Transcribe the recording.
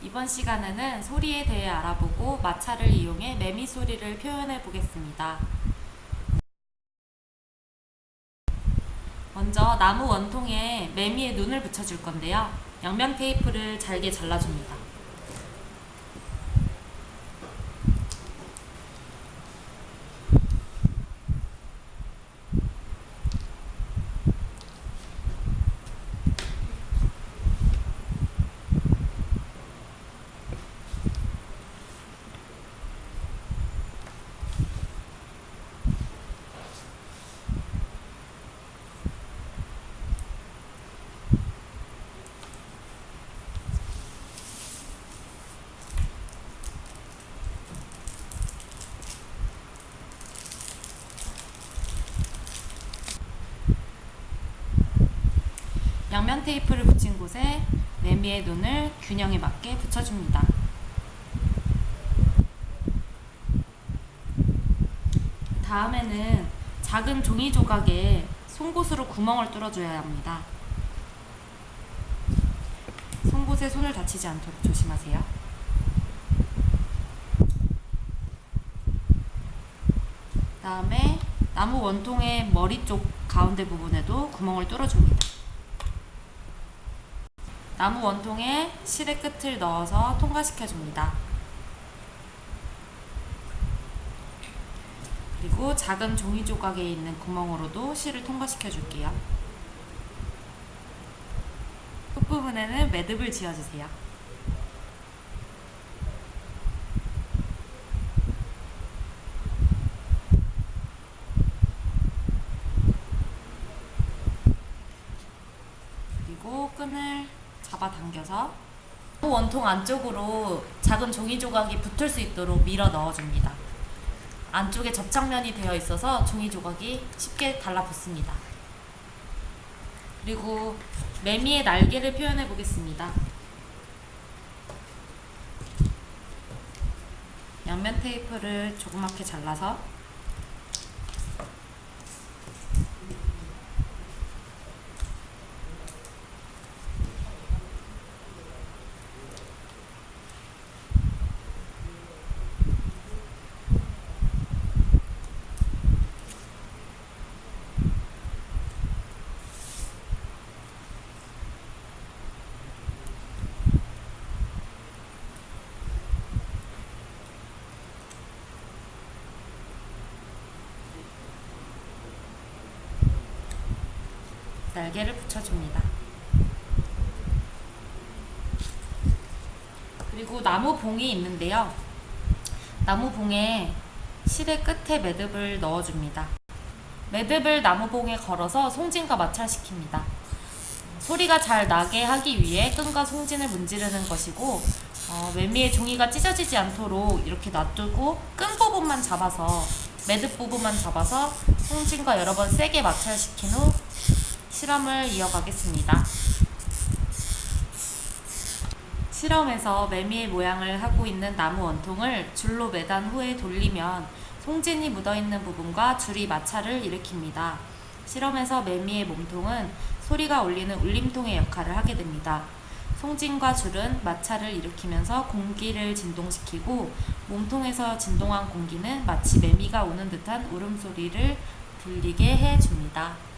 이번 시간에는 소리에 대해 알아보고 마찰을 이용해 매미 소리를 표현해 보겠습니다. 먼저 나무 원통에 매미의 눈을 붙여줄 건데요. 양면 테이프를 잘게 잘라줍니다. 양면 테이프를 붙인 곳에 매미의 눈을 균형에 맞게 붙여줍니다. 다음에는 작은 종이 조각에 송곳으로 구멍을 뚫어줘야 합니다. 송곳에 손을 다치지 않도록 조심하세요. 다음에 나무 원통의 머리 쪽 가운데 부분에도 구멍을 뚫어줍니다. 나무 원통에 실의 끝을 넣어서 통과시켜 줍니다. 그리고 작은 종이 조각에 있는 구멍으로도 실을 통과시켜 줄게요. 끝부분에는 매듭을 지어주세요. 그리고 끈을 잡아당겨서 원통 안쪽으로 작은 종이 조각이 붙을 수 있도록 밀어 넣어줍니다. 안쪽에 접착면이 되어 있어서 종이 조각이 쉽게 달라붙습니다. 그리고 매미의 날개를 표현해 보겠습니다. 양면 테이프를 조그맣게 잘라서 날개를 붙여줍니다. 그리고 나무 봉이 있는데요. 나무 봉에 실의 끝에 매듭을 넣어줍니다. 매듭을 나무 봉에 걸어서 송진과 마찰시킵니다. 소리가 잘 나게 하기 위해 끈과 송진을 문지르는 것이고 어, 매미의 종이가 찢어지지 않도록 이렇게 놔두고 끈 부분만 잡아서 매듭 부분만 잡아서 송진과 여러 번 세게 마찰시킨 후 실험을 이어가겠습니다. 실험에서 매미의 모양을 하고 있는 나무 원통을 줄로 매단 후에 돌리면 송진이 묻어있는 부분과 줄이 마찰을 일으킵니다. 실험에서 매미의 몸통은 소리가 울리는 울림통의 역할을 하게 됩니다. 송진과 줄은 마찰을 일으키면서 공기를 진동시키고 몸통에서 진동한 공기는 마치 매미가 우는 듯한 울음소리를 들리게 해줍니다.